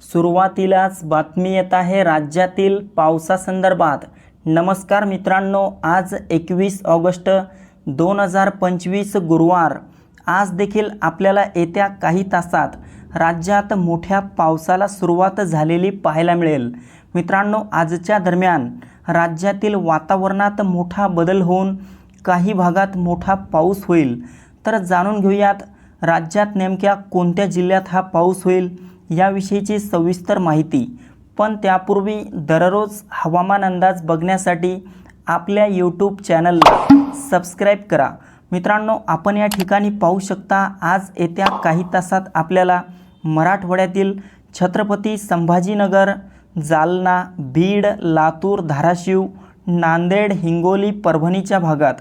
सुरुवातीलाच बातमी येत आहे राज्यातील पावसासंदर्भात. नमस्कार मित्रांनो आज एकवीस ऑगस्ट दोन हजार पंचवीस गुरुवार. आज देखील आपल्याला येत्या काही तासात राज्यात मोठ्या पावसाला सुरुवात झालेली पाहायला मिळेल. मित्रांनो आजच्या दरम्यान राज्यातील वातावरणात मोठा बदल होऊन काही भागात मोठा पाऊस होईल. तर जाणून घेऊयात राज्यात नेमक्या कोणत्या जिल्ह्यात हा पाऊस होईल? याविषयीची सविस्तर माहिती. पण त्यापूर्वी दररोज हवामान अंदाज बघण्यासाठी आपल्या यूट्यूब चॅनलला सबस्क्राईब करा. मित्रांनो आपण या ठिकाणी पाहू शकता आज येत्या काही तासात आपल्याला मराठवाड्यातील छत्रपती संभाजीनगर जालना बीड लातूर धाराशिव नांदेड हिंगोली परभणीच्या भागात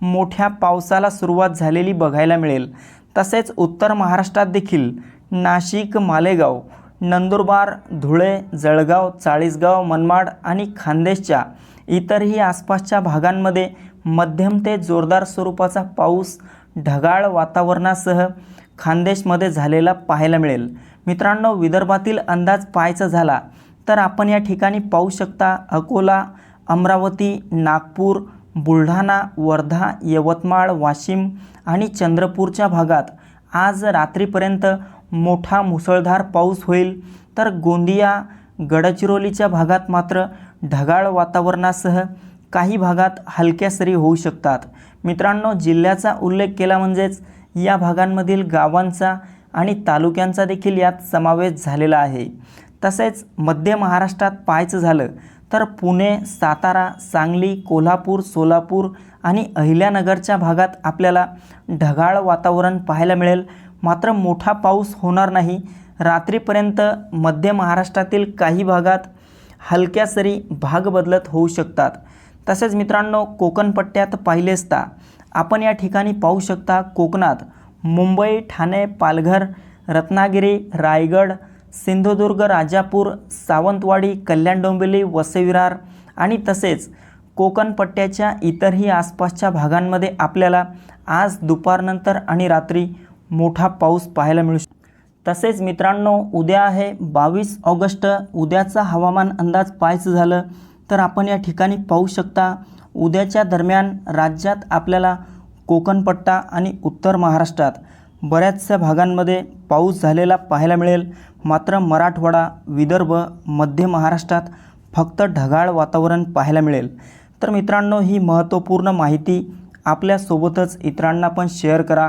मोठ्या पावसाला सुरुवात झालेली बघायला मिळेल. तसेच उत्तर महाराष्ट्रात देखील नाशिक मालेगाव नंदुरबार धुळे जळगाव चाळीसगाव मनमाड आणि खान्देशच्या इतरही आसपासच्या भागांमध्ये मध्यम ते जोरदार स्वरूपाचा पाऊस ढगाळ वातावरणासह खानदेशमध्ये झालेला पाहायला मिळेल. मित्रांनो विदर्भातील अंदाज पाहायचा झाला तर आपण या ठिकाणी पाहू शकता अकोला अमरावती नागपूर बुलढाणा वर्धा यवतमाळ वाशिम आणि चंद्रपूरच्या भागात आज रात्रीपर्यंत मोठा मुसळधार पाऊस होईल तर गोंदिया गडचिरोलीच्या भागात मात्र ढगाळ वातावरणासह काही भागात हलक्या सरी होऊ शकतात. मित्रांनो जिल्ह्याचा उल्लेख केला म्हणजेच या भागांमधील गावांचा आणि तालुक्यांचा देखील यात समावेश झालेला आहे. तसेच मध्य महाराष्ट्रात पाहायचं झालं तर पुणे सातारा सांगली कोल्हापूर सोलापूर आणि अहिल्यानगरच्या भागात आपल्याला ढगाळ वातावरण पाहायला मिळेल. मात्र मोठा पाऊस होणार नाही. रात्रीपर्यंत मध्य महाराष्ट्रातील काही भागात हलक्या सरी भाग बदलत होऊ शकतात. तसेच मित्रांनो कोकण पट्ट्यात पाहिले असता आपण या ठिकाणी पाहू शकता कोकणात मुंबई ठाणे पालघर रत्नागिरी रायगड सिंधुदुर्ग राजापूर सावंतवाडी कल्याण डोंबिवली वसेविरार आणि तसेच कोकण पट्ट्याच्या इतरही आसपासच्या भागांमध्ये आपल्याला आज दुपारनंतर आणि रात्री मोठा पाऊस पाहायला मिळू शकतो तसेच मित्रांनो उद्या आहे बावीस ऑगस्ट. उद्याचा हवामान अंदाज पाहायचं झालं तर आपण या ठिकाणी पाहू शकता उद्याच्या दरम्यान राज्यात आपल्याला कोकणपट्टा आणि उत्तर महाराष्ट्रात बऱ्याचशा भागांमध्ये पाऊस झालेला पाहायला मिळेल. मात्र मराठवाडा विदर्भ मध्य महाराष्ट्रात फक्त ढगाळ वातावरण पाहायला मिळेल. तर मित्रांनो ही महत्त्वपूर्ण माहिती आपल्यासोबतच इतरांना पण शेअर करा.